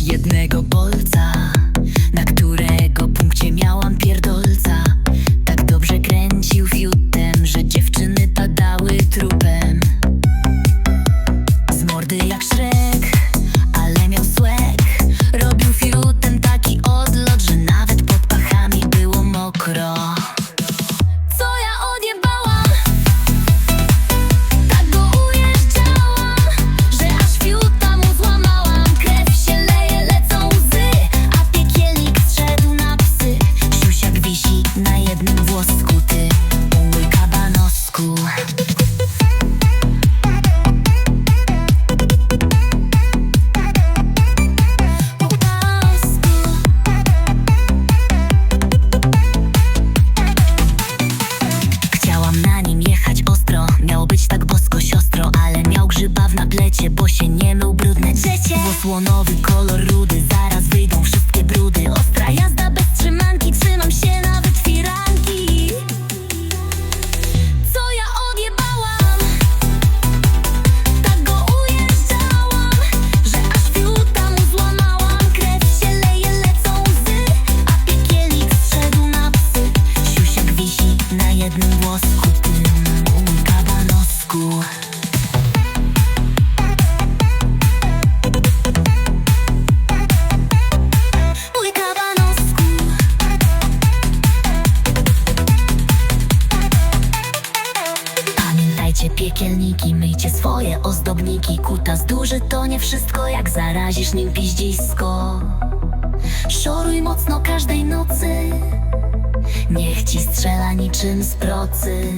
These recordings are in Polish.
jednego bolca Na którego punkcie miałam pierdolca Bo się nie mył brudne dziecię Błosłonowy kolor piekielniki, myjcie swoje ozdobniki. Kutas duży to nie wszystko, jak zarazisz nim piździsko Szoruj mocno każdej nocy. Niech ci strzela niczym z procy.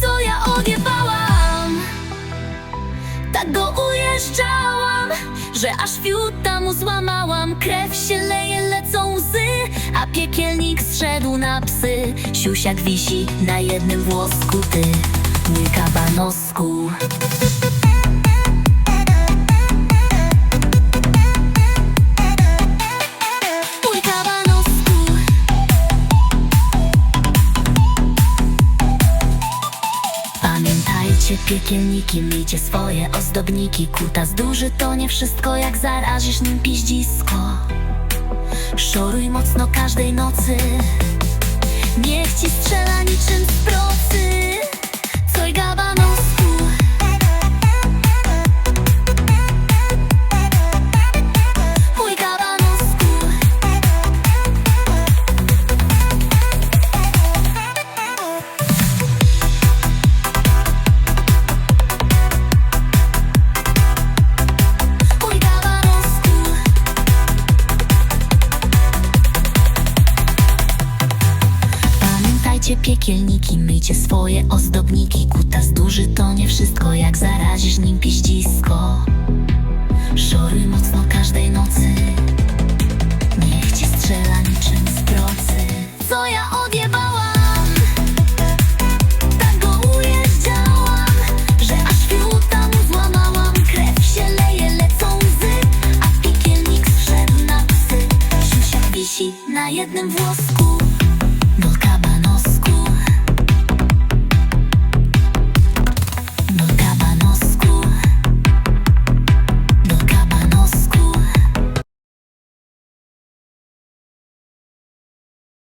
Co ja odjebałam Tak go ujeżdżałam Że aż fiuta mu złamałam. Krew się leje, lecą A piekielnik zszedł na psy. Siusiak wisi na jednym włosku Ty, Mój kabanosku. Pamiętajcie piekielniki, myjcie swoje ozdobniki. Kutas duży to nie wszystko, jak zarazisz nim piździsko Szoruj mocno każdej nocy. Niech ci strzela niczym z procy Pamiętajcie piekielniki, myjcie swoje ozdobniki. Kutas duży to nie wszystko, jak zarazisz nim piździsko. Szoruj mocno każdej nocy. Niech ci strzela niczym z procy. Co ja